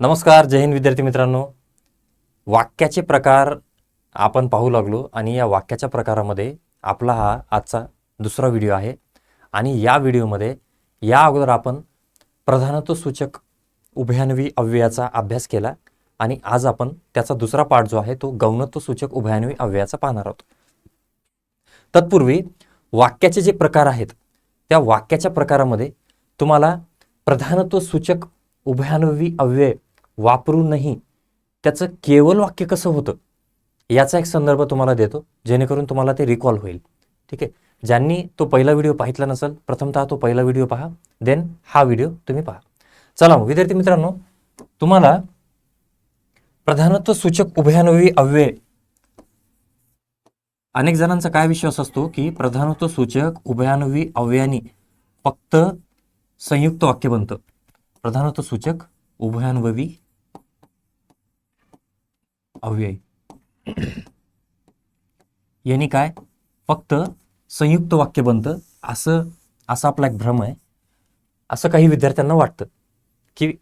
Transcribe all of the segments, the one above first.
नमस्कार जय हिंद विद्यार्थी मित्रांनो. वाक्याचे प्रकार आपण पाहू लागलो आणि या वाक्याच्या प्रकारामध्ये आपला हा आजचा दुसरा व्हिडिओ आहे. आणि या व्हिडिओमध्ये या अगोदर आपण प्रधानत्व सूचक उभयान्वी अव्ययाचा अभ्यास केला आणि आज आपण त्याचा दुसरा पाठ जो आहे तो गौणत्व सूचक उभयान्वी अव्ययाचा पाहणार आहोत. तत्पूर्वी वाक्याचे जे प्रकार आहेत त्या वाक्याच्या प्रकारामध्ये तुम्हाला प्रधानत्व सूचक उभयान्वी अव्यय वापरूनही त्याचं केवळ वाक्य कसं होतं याचा एक संदर्भ तुम्हाला देतो जेणेकरून तुम्हाला ते रिकॉल होईल. ठीक आहे? ज्यांनी तो पहिला व्हिडिओ पाहितला नसेल प्रथमतः तो पहिला व्हिडिओ पहा देन हा व्हिडिओ तुम्ही पहा. चला मग विद्यार्थी मित्रांनो तुम्हाला प्रधानत्व सूचक उभयान्वयी अव्यय अनेक जणांचा काय विश्वास असतो की प्रधानत्व सूचक उभयान्वयी अव्ययानी फक्त संयुक्त वाक्य बनतं. प्रधानत्व सूचक उभयान्वयी अव्ययी. यांनी काय? फक्त संयुक्त वाक्य बनतं. असं असा आपला एक भ्रम आहे. असं काही विद्यार्थ्यांना वाटतं. की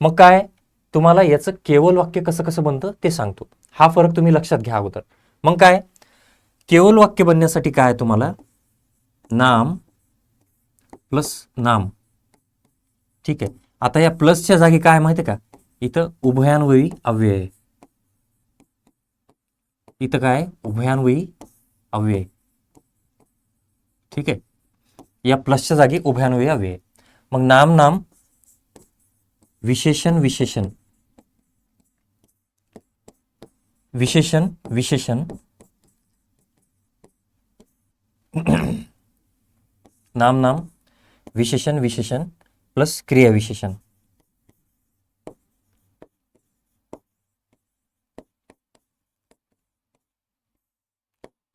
मग काय? तुम्हाला याचं केवळ वाक्य कसं कसं बनतं ते सांगतो. हा फरक तुम्ही लक्षात घ्या अगोदर. मग काय? केवळ वाक्य बनण्यासाठी काय तुम्हाला? नाम प्लस नाम. ठीक आहे. आता या प्लसच्या जागी काय माहिती का? इथं उभयान्वयी अव्यय. आहे. इथं काय? उभयान्वयी अव्यय. ठीक आहे? या प्लसच्या जागी उभयान्वयी अव्यय. मग नाम नाम विशेषण विशेषण. विशेषण विशेषण. नाम नाम विशेषण विशेषण प्लस क्रिया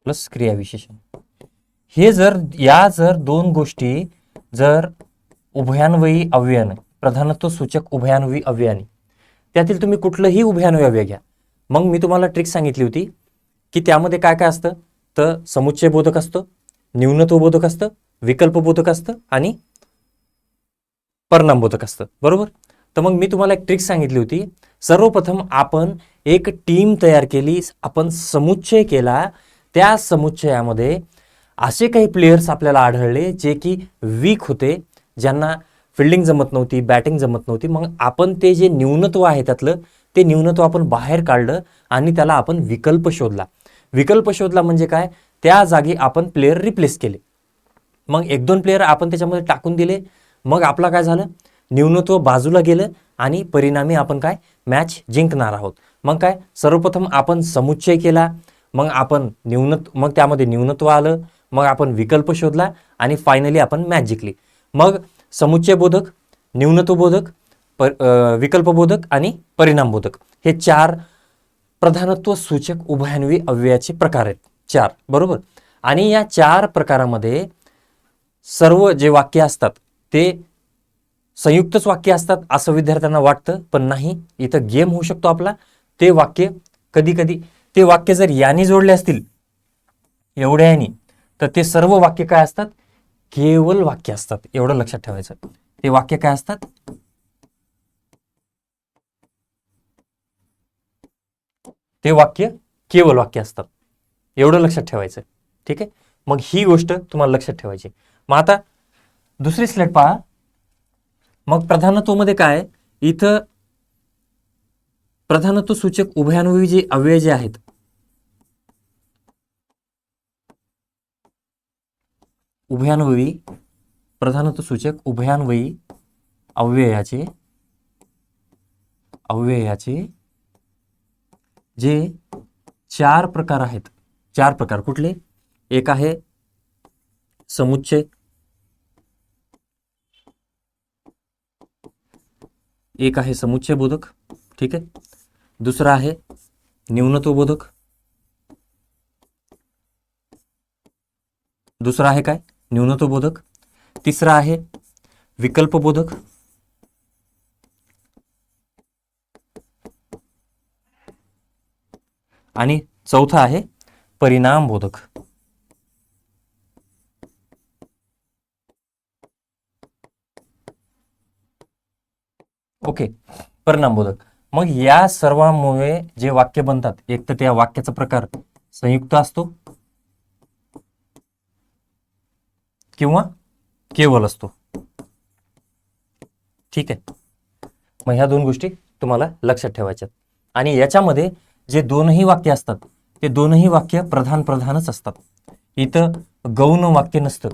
प्लस क्रियाविशेषण हे जर या जर दोन गोष्टी जर उभयान्वयी अव्ययाने प्रधानत्व सूचक उभयान्वयी अव्ययाने त्यातील तुम्ही कुठलंही उभयान्वयी अव्यय घ्या. मग मी तुम्हाला ट्रिक सांगितली होती की त्यामध्ये काय काय असतं? तर समुच्चय बोधक असतं न्यूनत्व बोधक असतं विकल्प बोधक असतं आणि परिणाम बोधक असतं. बरोबर? तर मग मी तुम्हाला एक ट्रिक सांगितली होती. सर्वप्रथम आपण एक टीम तयार केली आपण समुच्चय केला त्या समुच्चयामध्ये असे काही प्लेयर्स आपल्याला आढळले जे की वीक होते ज्यांना फिल्डिंग जमत नव्हती बॅटिंग जमत नव्हती. मग आपण ते जे न्यूनत्व आहे त्यातलं ते न्यूनत्व आपण बाहेर काढलं आणि त्याला आपण विकल्प शोधला. विकल्प शोधला म्हणजे काय? त्या जागी आपण प्लेयर रिप्लेस केले. मग एक दोन प्लेयर आपण त्याच्यामध्ये टाकून दिले. मग आपला काय झालं? न्यूनत्व बाजूला गेलं आणि परिणामी आपण काय? मॅच जिंकणार आहोत. मग काय? सर्वप्रथम आपण समुच्चय केला. मग आपण न्यूनत मग त्यामध्ये न्यूनत्व आलं मग आपण विकल्प शोधला आणि फायनली आपण मॅच जिंकली. मग समुच्चय बोधक न्यूनत्वबोधक पर विकल्पबोधक आणि परिणामबोधक. हे चार प्रधानत्व सूचक उभयान्वी अव्ययाचे प्रकार आहेत. चार बरोबर? आणि या चार प्रकारामध्ये सर्व जे वाक्य असतात ते संयुक्तच वाक्य असतात असं विद्यार्थ्यांना वाटतं पण नाही. इथं गेम होऊ शकतो आपला. ते वाक्य कधी कधी ते वाक्य जर याने जोडले असतील एवढ्या यांनी तर ते सर्व वाक्य काय असतात? केवळ वाक्य असतात. एवढं लक्षात ठेवायचं. ते वाक्य काय असतात? ते वाक्य केवळ वाक्य असतात. एवढं लक्षात ठेवायचं. ठीक आहे? मग ही गोष्ट तुम्हाला लक्षात ठेवायची. मग आता दुसरी स्लेट पहा. मग प्रधानत्वमध्ये काय इथं प्रधानत्व सूचक उभयान्वयी जे अव्यय जे आहेत उभयान्वयी प्रधानत्व सूचक उभयान्वयी अव्ययाचे अव्ययाचे जे चार प्रकार आहेत. चार प्रकार कुठले? एक आहे समुच्चय एक आहे समुच्चय बोधक ठीक आहे. दुसरा आहे न्यूनत्व बोधक दुसरा आहे काय? न्यूनत्वबोधक तिसरा आहे विकल्पबोधक. आणि चौथा आहे परिणाम बोधक ओके परिणामबोधक. मग या सर्वांमुळे जे वाक्य बनतात एक तर त्या वाक्याचा प्रकार संयुक्त असतो किंवा केवल असतो. ठीक आहे. मग ह्या दोन गोष्टी तुम्हाला लक्षात ठेवायच्यात. आणि याच्यामध्ये जे दोनही वाक्य असतात ते दोनही वाक्य प्रधान प्रधानच असतात. इथं गौण वाक्य नसतं.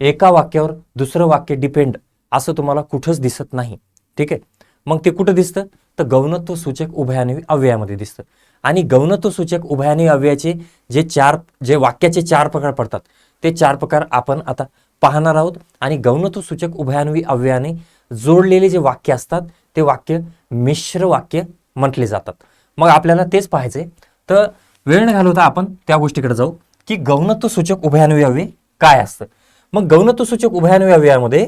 एका वाक्यावर दुसरं वाक्य डिपेंड असं तुम्हाला कुठंच दिसत नाही. ठीक आहे? मग ते कुठं दिसतं? तर गौणत्व सूचक उभयान्वयी अव्ययामध्ये दिसतं. आणि गौणत्व सूचक उभयान्वयी अव्ययाचे जे चार जे वाक्याचे चार प्रकार पडतात ते चार प्रकार आपण आता पाहणार आहोत. आणि गौणत्व सूचक उभयान्वी अव्ययाने जोडलेले जे वाक्य असतात ते वाक्य मिश्र वाक्य म्हटले जातात. मग आपल्याला तेच पाहायचे तर वेळ न घालवता आपण त्या गोष्टीकडे जाऊ की गौणत्व सूचक उभयान्वी अव्यय काय असतं? मग गौणत्व सूचक उभयान्वी अव्ययामध्ये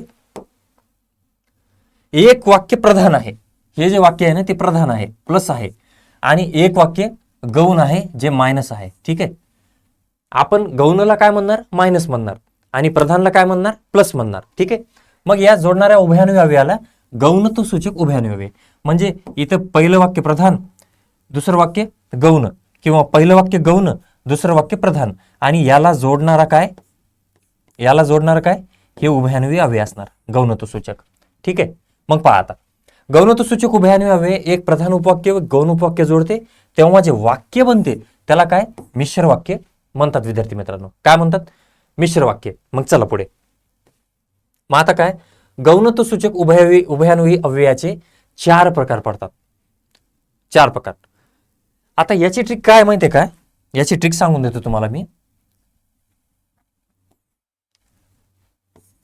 एक वाक्य प्रधान आहे. हे जे वाक्य आहे ना ते प्रधान आहे प्लस आहे. आणि एक वाक्य गौण आहे जे मायनस आहे. ठीक आहे? आपण गौणला काय म्हणणार? मायनस म्हणणार. आणि प्रधानला काय म्हणणार? प्लस म्हणणार. ठीक आहे? मग या जोडणाऱ्या उभयान्वयी अव्ययाला गौणत्व सूचक उभयान्वयी म्हणजे इथं पहिलं वाक्य प्रधान दुसरं वाक्य गौण किंवा पहिलं वाक्य गौण दुसरं वाक्य प्रधान. आणि याला जोडणारा काय? याला जोडणारा काय? हे उभयान्वयी अव्यय असणार गौणत्व सूचक. ठीक आहे? मग पहा आता. गौणत्व सूचक उभयान्वयी अव्यय एक प्रधान उपवाक्य व गौण उपवाक्य जोडते. तेव्हा जे वाक्य बनते त्याला काय? मिश्र वाक्य म्हणतात विद्यार्थी मित्रांनो. काय म्हणतात? मिश्र वाक्य मग चला पुढे. मग आता काय? गौणत्व सूचक उभयान्वयी उभयान्वयी अव्ययाचे चार प्रकार पडतात. चार प्रकार. आता याची ट्रिक काय माहितीये काय? याची ट्रिक सांगून देतो तुम्हाला मी.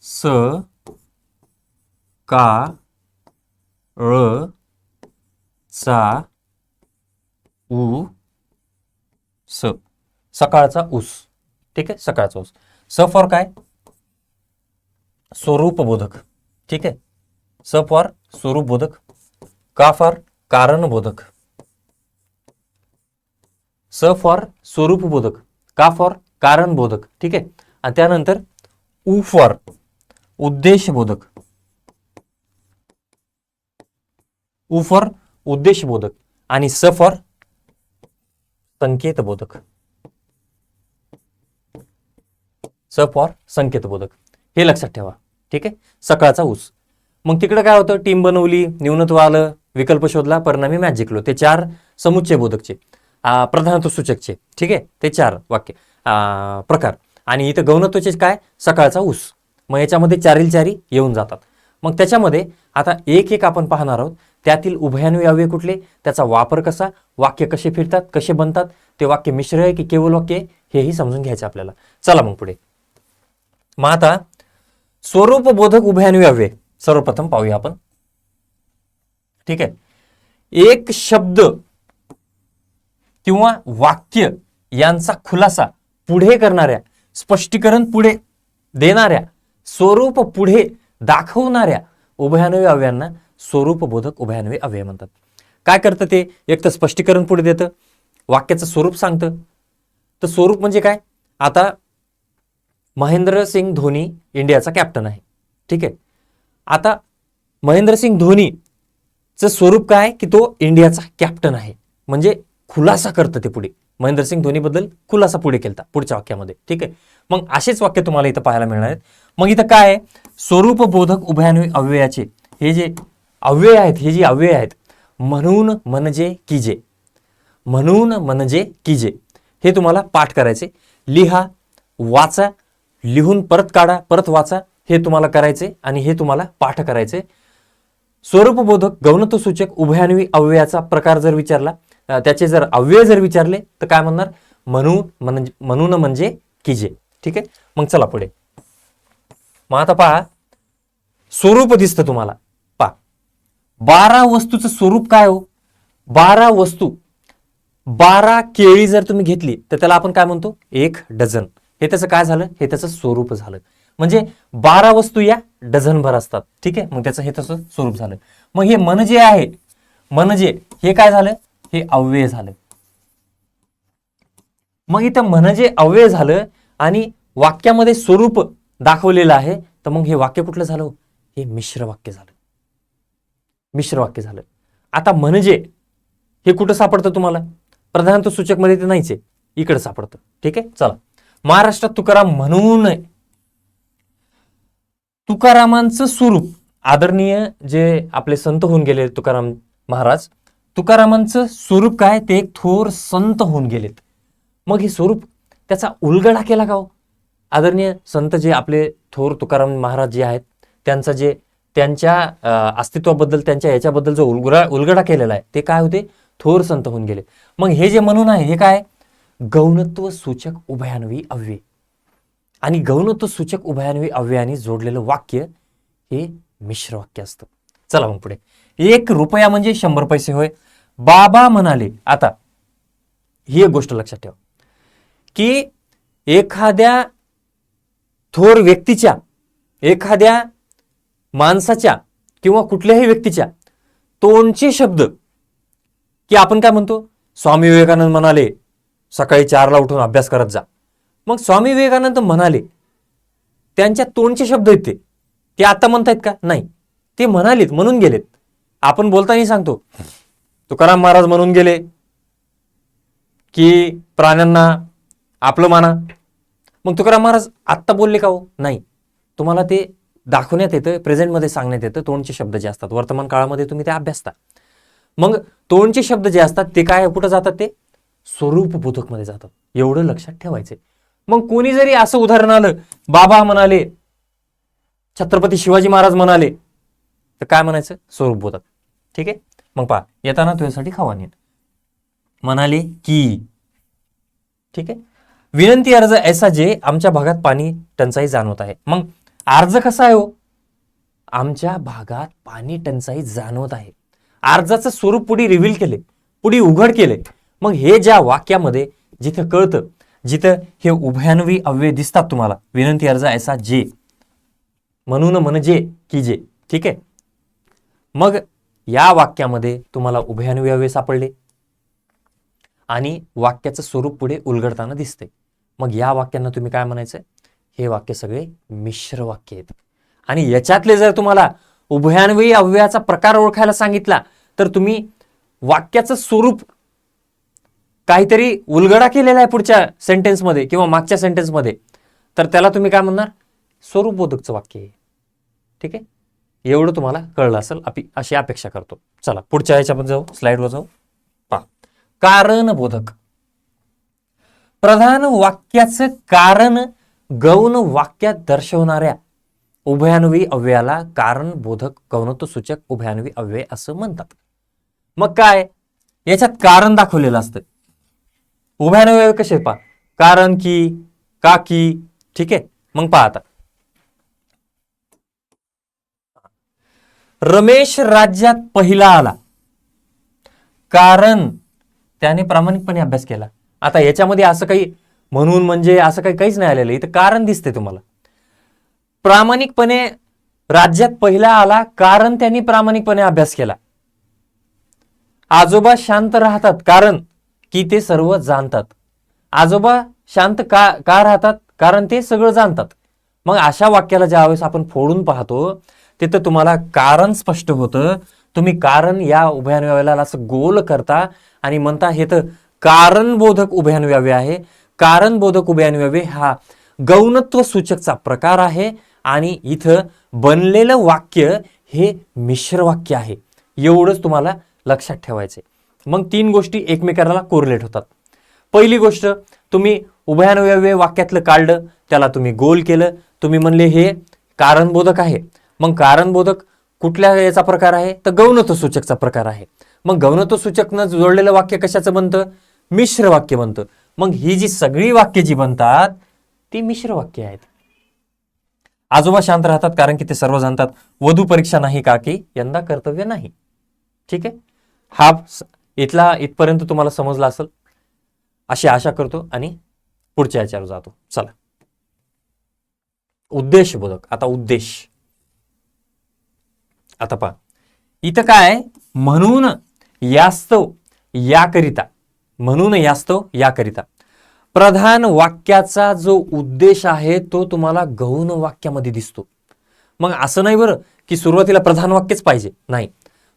स का ळ चा उ स. सकाळचा ऊस. ठीक आहे? सकाळचा ऊस. स फॉर काय? स्वरूपबोधक ठीक आहे? स फॉर स्वरूपबोधक का फॉर कारणबोधक स फॉर स्वरूपबोधक का फॉर कारणबोधक ठीक आहे? आणि त्यानंतर उ फॉर उद्देशबोधक उ फॉर उद्देशबोधक आणि स फॉर संकेतबोधक स फॉर संकेतबोधक. हे लक्षात ठेवा. ठीक आहे? सकाळचा ऊस. मग तिकडं काय होतं? टीम बनवली न्यूनत्व आलं विकल्प शोधला परिणामी मॅच जिंकलो ते चार समुच्चय बोधकचे. प्रधानत्व सूचकचे. ठीक आहे? ते चार वाक्य. प्रकार. आणि इथं गौणत्वचे काय? सकाळचा ऊस. मग याच्यामध्ये चारील चारी येऊन जातात. मग त्याच्यामध्ये आता एक एक आपण पाहणार आहोत. त्यातील उभयान्वयी कुठले? त्याचा वापर कसा? वाक्य कसे फिरतात? कसे बनतात? ते वाक्य मिश्र आहे की केवळ वाक्य हेही समजून घ्यायचं आपल्याला. चला मग पुढे. मग आता स्वरूपबोधक उभयान्वयी अव्यय. सर्वप्रथम पाहूया आपण. ठीक आहे? एक शब्द किंवा वाक्य यांचा खुलासा पुढे करणाऱ्या स्पष्टीकरण पुढे देणाऱ्या स्वरूप पुढे दाखवणाऱ्या उभयान्वयी स्वरूप स्वरूपबोधक उभयान्वय अव्यय म्हणतात. काय करतं ते? एक तर स्पष्टीकरण पुढे देतं वाक्याचं स्वरूप सांगतं. तर स्वरूप म्हणजे काय? आता महेंद्रसिंग धोनी इंडियाचा कॅप्टन आहे. ठीक आहे? आता महेंद्रसिंग धोनीचं स्वरूप काय? की तो इंडियाचा कॅप्टन आहे. म्हणजे खुलासा करतं ते पुढे. महेंद्रसिंग धोनीबद्दल खुलासा पुढे केलता पुढच्या वाक्यामध्ये. ठीक आहे? मग असेच वाक्य तुम्हाला इथं पाहायला मिळणार आहेत. मग इथं काय आहे? स्वरूपबोधक उभयान्वयी अव्ययाचे. हे जे अव्यय आहेत हे जे अव्यय आहेत म्हणून म्हणजे कीजे म्हणून म्हणजे कीजे हे तुम्हाला पाठ करायचे. लिहा वाचा लिहून परत काढा परत वाचा. हे तुम्हाला करायचे आणि हे तुम्हाला पाठ करायचे स्वरूपबोधक गौणत्व सूचक अव्ययाचा प्रकार जर विचारला त्याचे जर अव्यय जर विचारले तर काय म्हणणार? म्हणू म्हणून म्हणजे किजे. ठीक आहे? मग चला पुढे. मग आता पहा. स्वरूप दिसतं तुम्हाला. पहा बारा वस्तूचं स्वरूप काय हो? बारा वस्तू. बारा केळी जर तुम्ही घेतली तर त्याला आपण काय म्हणतो? एक डझन. हे त्याचं काय झालं? हे त्याचं स्वरूप झालं. म्हणजे बारा वस्तू या डझनभर असतात. ठीक आहे? मग त्याचं हे तसं स्वरूप झालं. मग हे मन जे आहे म्हणजे हे काय झालं? हे अव्यय झालं. मग इथं मन जे अव्यय झालं आणि वाक्यामध्ये स्वरूप दाखवलेलं आहे तर मग हे वाक्य कुठलं झालं हो? हे? मिश्र वाक्य झालं. मिश्र वाक्य झालं. आता म्हणजे हे कुठं सापडतं तुम्हाला? प्रधानत सूचकमध्ये ते नाहीच आहे. इकडं सापडतं. ठीक आहे? चला. महाराष्ट्रात तुकाराम म्हणून तुकारामांचं स्वरूप आदरणीय जे आपले संत होऊन गेले तुकाराम महाराज तुकारामांचं स्वरूप काय? ते एक थोर संत होऊन गेलेत. मग हे स्वरूप त्याचा उलगडा केला का हो? आदरणीय संत जे आपले थोर तुकाराम महाराज जे आहेत त्यांचा जे त्यांच्या अस्तित्वाबद्दल त्यांच्या याच्याबद्दल जो उलगडा उलगडा केलेला आहे ते काय होते? थोर संत होऊन गेले. मग हे जे म्हणून आहे हे काय? गौणत्व सूचक उभयान्वयी अव्यय. आणि गौणत्व सूचक उभयान्वयी अव्ययाने जोडलेलं वाक्य हे मिश्र वाक्य असतं. चला मग पुढे. एक रुपया म्हणजे शंभर पैसे होय. बाबा म्हणाले आता ही एक गोष्ट लक्षात ठेवा. की एखाद्या थोर व्यक्तीच्या एखाद्या माणसाच्या किंवा कुठल्याही व्यक्तीच्या तोंडचे शब्द की आपण काय म्हणतो? स्वामी विवेकानंद म्हणाले सकाळी चारला उठून अभ्यास करत जा. मग स्वामी विवेकानंद म्हणाले त्यांच्या तोंडचे शब्द आहेत ते. ते आता म्हणतायत का? नाही. ते म्हणालेत म्हणून गेलेत. आपण बोलताना सांगतो तुकाराम महाराज म्हणून गेले की प्राण्यांना आपलं माना. मग तुकाराम महाराज आत्ता बोलले का हो? नाही. तुम्हाला ते दाखवण्यात येतं प्रेझेंटमध्ये सांगण्यात येतं तोंडचे शब्द जे असतात. वर्तमान काळामध्ये तुम्ही ते अभ्यासता. मग तोंडचे शब्द जे असतात ते काय कुठं जातात ते? स्वरूप बोधकमध्ये जातात एवढं लक्षात ठेवायचंय. मग कोणी जरी असं उदाहरण आलं बाबा म्हणाले छत्रपती शिवाजी महाराज म्हणाले तर काय म्हणायचं? स्वरूप बोधक. ठीक आहे? मग पहा येताना तुझ्यासाठी खावा नेन म्हणाले की ठीक आहे? विनंती अर्ज ऐसा जे आमच्या भागात पाणी टंचाई जाणवत आहे. मग अर्ज कसा आहे हो? आमच्या भागात पाणी टंचाई जाणवत आहे. अर्जाचं स्वरूप पुढे रिव्हील केले पुढे उघड केले. मग हे ज्या वाक्यामध्ये जिथं कळतं जिथं हे उभयान्वी अव्यय दिसतात तुम्हाला विनंती अर्ज ऐसा जे. म्हणून म्हणजे की जे. ठीक आहे? मग या वाक्यामध्ये तुम्हाला उभयान्वी अव्यय सापडले. आणि वाक्याचं स्वरूप पुढे उलगडताना दिसते मग या वाक्यांना तुम्ही काय म्हणायचं हे वाक्य सगळे मिश्र वाक्य आहेत. आणि याच्यातले जर तुम्हाला उभयान्वयी अव्ययाचा प्रकार ओळखायला सांगितला तर तुम्ही वाक्याचं स्वरूप काहीतरी उलगडा केलेला आहे पुढच्या सेंटेन्समध्ये किंवा मागच्या सेंटेन्समध्ये तर त्याला तुम्ही काय म्हणणार? स्वरूपबोधकचं वाक्य आहे. ठीक आहे? एवढं तुम्हाला कळलं असेल अपी अशी अपेक्षा करतो. चला पुढच्या ह्याच्यामध्ये जाऊ स्लाईडवर जाऊ. पहा. कारणबोधक. प्रधान वाक्याचं कारण गौण वाक्यात दर्शवणाऱ्या उभयान्वी अव्ययाला कारणबोधक गौणत्व सूचक उभयान्वी अव्यय असं म्हणतात. मग काय? याच्यात कारण दाखवलेलं असतं. उभयान्वयी अव्यय कसे पहा. कारण की का की ठीक आहे? मग पहा आता. रमेश राज्यात पहिला आला. कारण त्याने प्रामाणिकपणे अभ्यास केला. आता याच्यामध्ये असं काही म्हणून म्हणजे असं काही काहीच नाही आलेलं. इथं कारण दिसते तुम्हाला. प्रामाणिकपणे राज्यात पहिला आला कारण त्यांनी प्रामाणिकपणे अभ्यास केला. आजोबा शांत राहतात. कारण की ते सर्व जाणतात. आजोबा शांत का का राहतात? कारण ते सगळं जाणतात. मग अशा वाक्याला ज्यावेळेस आपण फोडून पाहतो तिथं तुम्हाला कारण स्पष्ट होतं. तुम्ही कारण या उभयान्वयाला असं गोल करता आणि म्हणता हे तर कारणबोधक उभयान्व्यावे आहे. कारणबोधक उभयान्व्यावे हा गौणत्व सूचकचा प्रकार आहे आणि इथं बनलेलं वाक्य हे मिश्र वाक्य आहे. एवढंच तुम्हाला लक्षात ठेवायचे मग तीन गोष्टी एकमेकाला कोरिलेट होतात. पहिली गोष्ट तुम्ही उभयान्वय वाक्यातलं काढलं त्याला तुम्ही गोल केलं. तुम्ही म्हणले हे कारणबोधक आहे. मग कारणबोधक कुठल्या याचा प्रकार आहे? तर गौणत्व सूचकचा प्रकार आहे. मग गौणत्व सूचकनं जोडलेलं वाक्य कशाचं बनतं? मिश्र वाक्य बनतं. मग ही जी सगळी वाक्य जी बनतात ती मिश्र वाक्य आहेत. आजोबा शांत राहतात कारण की ते सर्व जाणतात वधू परीक्षा नाही का की यंदा कर्तव्य नाही. ठीक आहे? हा इथला इथपर्यंत तुम्हाला समजला असेल अशी आशा करतो आणि पुढच्या याच्यावर जातो. चला. उद्देश बोधक. आता उद्देश. आता पहा. इथं काय? म्हणून यास्तव याकरिता. म्हणून यास्तव याकरिता. प्रधान वाक्याचा जो उद्देश आहे तो तुम्हाला गौण वाक्यामध्ये दिसतो. मग असं नाही बरं की सुरुवातीला प्रधान वाक्यच पाहिजे. नाही.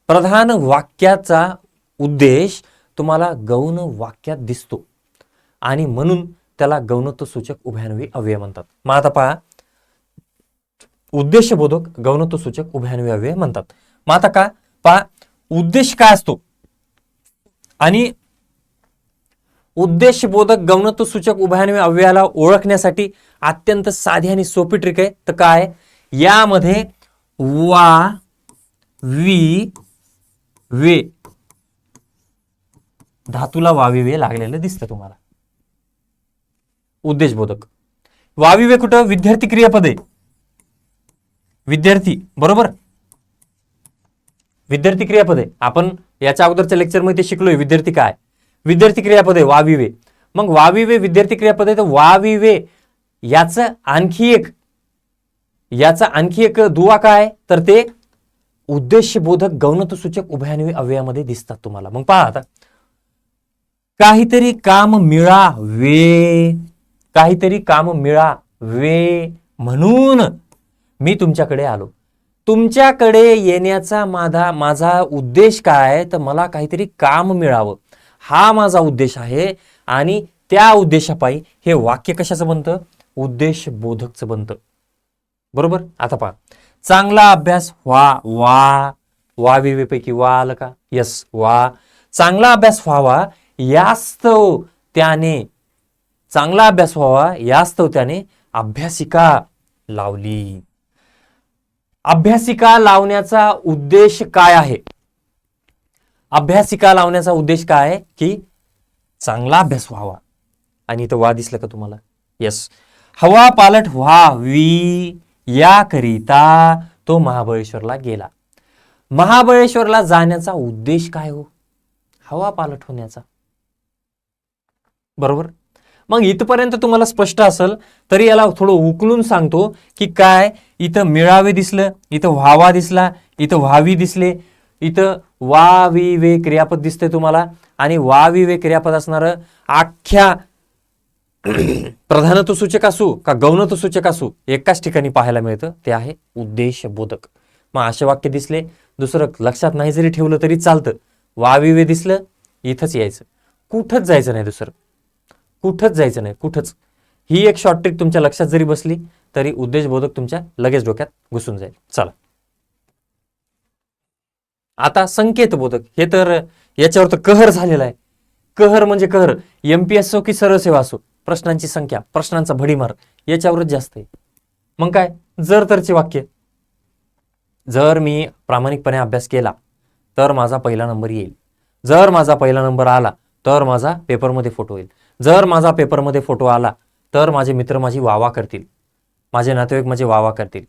प्रधान वाक्याचा उद्देश तुम्हाला गौण वाक्यात दिसतो. आणि म्हणून त्याला गौणत्व सूचक उभयान्वयी अव्यय म्हणतात. मग आता पहा. उद्देशबोधक गौणत्व सूचक उभयान्वयी अव्यय म्हणतात. मग आता का? पहा. उद्देश काय असतो? आणि उद्देशबोधक गौणत्व सूचक उभयान्वयी अव्ययाला ओळखण्यासाठी अत्यंत साधी आणि सोपी ट्रिक आहे. तर काय? यामध्ये वा वी वे धातूला वाविवे लागलेलं दिसतं तुम्हाला. उद्देशबोधक. वाविवे कुठं? विद्यार्थी क्रियापदे. विद्यार्थी बरोबर? विद्यार्थी क्रियापदे. आपण याच्या अगोदरच्या लेक्चरमध्ये ते शिकलोय विद्यार्थी काय? विद्यार्थी क्रियापदे वाविवे. मग वाविवे विद्यार्थी क्रियापदे तर वाविवे याचं आणखी एक याचा आणखी एक दुवा काय? तर ते उद्देशबोधक गौणतसूचक सूचक उभयान्वयी दिसतात तुम्हाला. मग पहा आता. काहीतरी काम मिळा वे. काहीतरी काम मिळा वे म्हणून मी तुमच्याकडे आलो. तुमच्याकडे येण्याचा माझा माझा उद्देश काय? आहे? तर मला काहीतरी काम मिळावं. हा माझा उद्देश आहे आणि त्या उद्देशापायी हे वाक्य कशाचं बनतं? उद्देश बोधकचं बनतं. बरोबर? आता पहा. चांगला अभ्यास व्हा वा. वा विवेपैकी वा आलं का? यस वा. चांगला अभ्यास व्हावा यास्तव त्याने चांगला अभ्यास व्हावा यास्तव त्याने अभ्यासिका लावली. अभ्यासिका लावण्याचा उद्देश काय आहे? अभ्यासिका लावण्याचा उद्देश काय आहे? की चांगला अभ्यास व्हावा. आणि इथं वा दिसलं का तुम्हाला? येस हवा पालट व्हावी याकरिता तो महाबळेश्वरला गेला. महाबळेश्वरला जाण्याचा उद्देश काय हो? हवा पालट होण्याचा. बरोबर? मग इथपर्यंत तुम्हाला स्पष्ट असेल तरी याला थोडं उकलून सांगतो की काय इथं मिळावे दिसलं इथं व्हावा दिसला इथं व्हावी दिसले. इथं वा वि वे क्रियापद दिसते तुम्हाला आणि वा वि वे क्रियापद असणारं आख्या प्रधानत्व सूचक असू का गौणत्व सूचक असू एकाच ठिकाणी पाहायला मिळतं. ते आहे उद्देश बोधक मग असे वाक्य दिसले दुसरं लक्षात नाही जरी ठेवलं तरी चालतं. वाविवे दिसलं इथंच यायचं. कुठंच जायचं नाही दुसरं. कुठंच जायचं नाही कुठंच. ही एक शॉर्ट ट्रिक तुमच्या लक्षात जरी बसली तरी उद्देशबोधक तुमच्या लगेच डोक्यात घुसून जाईल. चला. आता संकेतबोधक. हे तर याच्यावर तर कहर झालेला आहे. कहर म्हणजे कहर. एम असो की सरळ सेवा असो प्रश्नांची संख्या प्रश्नांचा भडीमार याच्यावरच जास्त आहे. मग काय? जर तरचे वाक्य. जर मी प्रामाणिकपणे अभ्यास केला तर माझा पहिला नंबर येईल. जर माझा पहिला नंबर आला तर माझा पेपरमध्ये फोटो येईल. जर माझा पेपरमध्ये फोटो आला तर माझे मित्र माझी वावा करतील. माझे नातेवाईक माझे वावा करतील.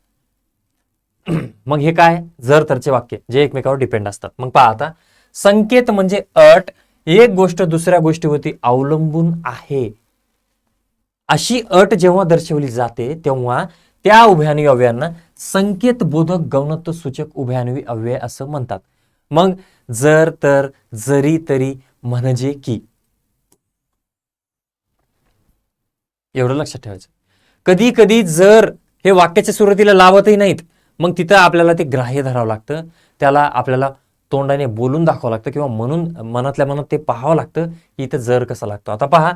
मग हे काय? जर तरचे वाक्य जे एकमेकावर डिपेंड असतात. मग पहा आता. संकेत म्हणजे अट एक गोष्ट दुसऱ्या गोष्टीवरती अवलंबून आहे. अशी अट जेव्हा दर्शवली जाते तेव्हा त्या उभयान्वयी अव्ययांना संकेत बोधक गौणत्व सूचक उभयान्वयी अव्यय असं म्हणतात. मग जर तर जरी तरी म्हणजे की. एवढं लक्षात ठेवायचं. कधी कधी जर हे वाक्याच्या सुरुवातीला लावतही नाहीत मग तिथं आपल्याला ते ग्राह्य धरावं लागतं त्याला आपल्याला तोंडाने बोलून दाखवावं लागतं किंवा म्हणून मनातल्या मनात ते पाहावं लागतं की इथं जर कसा लागतो. आता पहा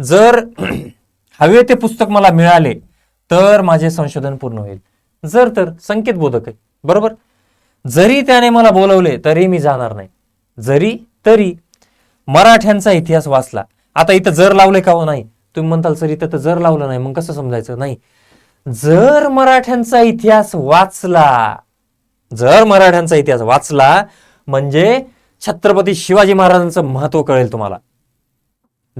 जर हवे ते पुस्तक मला मिळाले तर माझे संशोधन पूर्ण होईल. जर तर संकेत बोधक आहे. बरोबर? जरी त्याने मला बोलवले तरी मी जाणार नाही. जरी तरी मराठ्यांचा इतिहास वाचला. आता इथं जर लावले का हो नाही? तुम्ही म्हणताल सर इथं तर जर लावलं नाही मग कसं समजायचं? नाही. जर मराठ्यांचा इतिहास वाचला जर मराठ्यांचा इतिहास वाचला म्हणजे छत्रपती शिवाजी महाराजांचं महत्त्व कळेल तुम्हाला.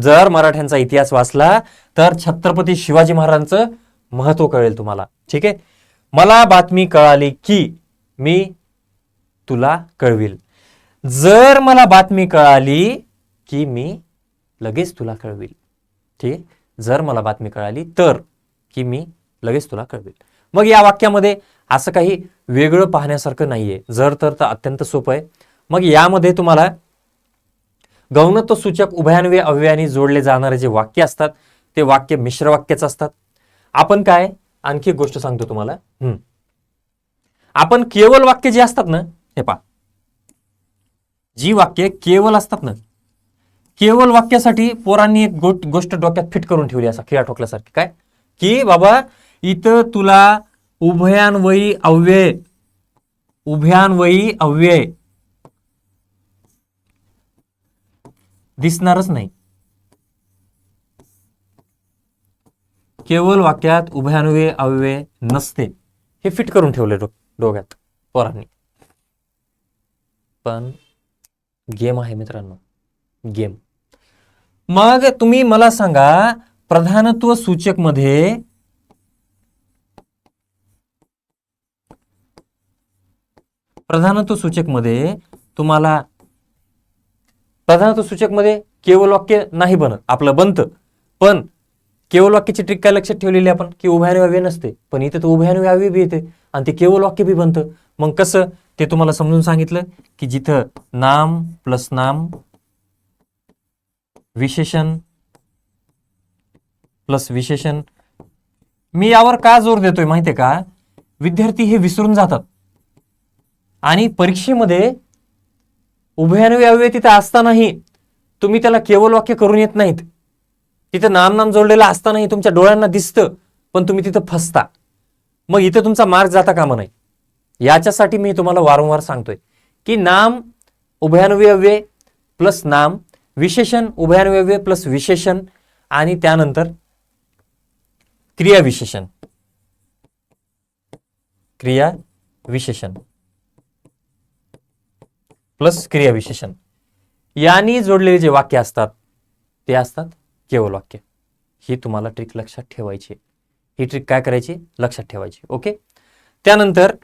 जर मराठ्यांचा इतिहास वाचला तर छत्रपती शिवाजी महाराजांचं महत्त्व कळेल तुम्हाला. ठीक आहे? मला बातमी कळाली की मी तुला कळविल. जर मला बातमी कळाली की मी लगेच तुला कळविल. ठीक आहे? जर मला बातमी कळाली तर की मी लगेच तुला कळवेल. मग या वाक्यामध्ये असं काही वेगळं पाहण्यासारखं नाहीये. जर तर तर अत्यंत सोपं आहे. मग यामध्ये तुम्हाला गौणत्व सूचक उभयान्वय अव्ययाने जोडले जाणारे जे वाक्य असतात ते वाक्य मिश्र वाक्यच असतात. आपण काय? आणखी एक गोष्ट सांगतो तुम्हाला. हम्म. आपण केवळ वाक्य जे असतात ना हे पा जी वाक्य केवळ असतात ना केवळ वाक्यासाठी पोरांनी एक गोट गोष्ट डोक्यात फिट करून ठेवली असा खिळा ठोकल्यासारखी. काय? की बाबा इथं तुला उभयान्वयी अव्यय उभयान्वयी अव्यय दिसणारच नाही. केवळ वाक्यात उभयान्वयी अव्यय नसते. हे फिट करून ठेवले डो डोक्यात पोरांनी. पण गेम आहे मित्रांनो. गेम. मग तुम्ही मला सांगा प्रधानत्व सूचकमध्ये प्रधानत्व सूचकमध्ये तुम्हाला प्रधानत्व सूचकमध्ये केवळ वाक्य नाही बनत आपलं बनतं पण केवळ वाक्याची ट्रिक काय लक्षात ठेवलेली आपण? की उभयान्वय नसते. पण इथे तर उभयान्वय बी येते. आणि ते केवळ वाक्य बी बनतं. मग कसं? ते तुम्हाला समजून सांगितलं की जिथं नाम प्लस नाम विशेषण प्लस विशेषण. मी यावर का जोर देतोय माहितीये का? विद्यार्थी हे विसरून जातात. आणि परीक्षेमध्ये उभयान्वयी तिथे असतानाही तुम्ही त्याला केवळ वाक्य करून येत नाहीत. तिथं नाम नाम जोडलेलं असतानाही तुमच्या डोळ्यांना दिसतं पण तुम्ही तिथं फसता. मग इथं तुमचा मार्क जाता कामा नाही याच्यासाठी मी तुम्हाला वारंवार सांगतोय की नाम उभयान्वयी प्लस नाम विशेषण उभयान्वयी प्लस विशेषण आणि त्यानंतर क्रियाविशेषण क्रिया विशेषण. प्लस क्रियाविशेषण यांनी जोडलेले जे वाक्य असतात ते असतात केवळ वाक्य. ही तुम्हाला ट्रिक लक्षात ठेवायची ही ट्रिक काय करायची? लक्षात ठेवायची ओके त्यानंतर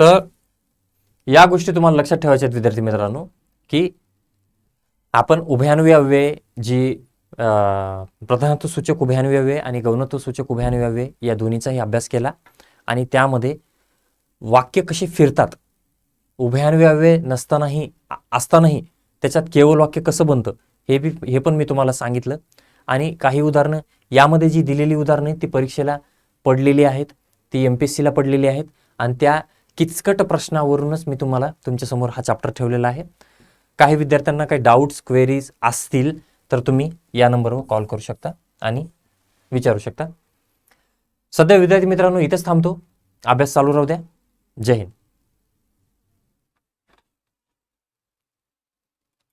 तर या गोष्टी तुम्हाला लक्षात ठेवायच्या आहेत विद्यार्थी मित्रांनो की आपण उभयान्वयी अव्यय जी प्रधानत्व सूचक उभयान्वयी अव्यय आणि गौणत्व सूचक उभयान्वयी अव्यय या दोन्हीचाही अभ्यास केला आणि त्यामध्ये वाक्य कशी फिरतात उभयान्वयी अव्यय नसतानाही असतानाही त्याच्यात केवळ वाक्य कसं बनतं हे बी हे पण मी तुम्हाला सांगितलं. आणि काही उदाहरणं यामध्ये जी दिलेली उदाहरणं ती परीक्षेला पडलेली आहेत ती एम पी एस सीला पडलेली आहेत आणि त्या किचकट प्रश्नावरूनच मी तुम्हाला तुमच्यासमोर हा चॅप्टर ठेवलेला आहे. काही विद्यार्थ्यांना काही डाऊट्स क्वेरीज असतील तर तुम्ही या नंबरवर कॉल करू शकता आणि विचारू शकता. सध्या विद्यार्थी मित्रांनो इथेच थांबतो. अभ्यास चालू राहू द्या. जय हिंद.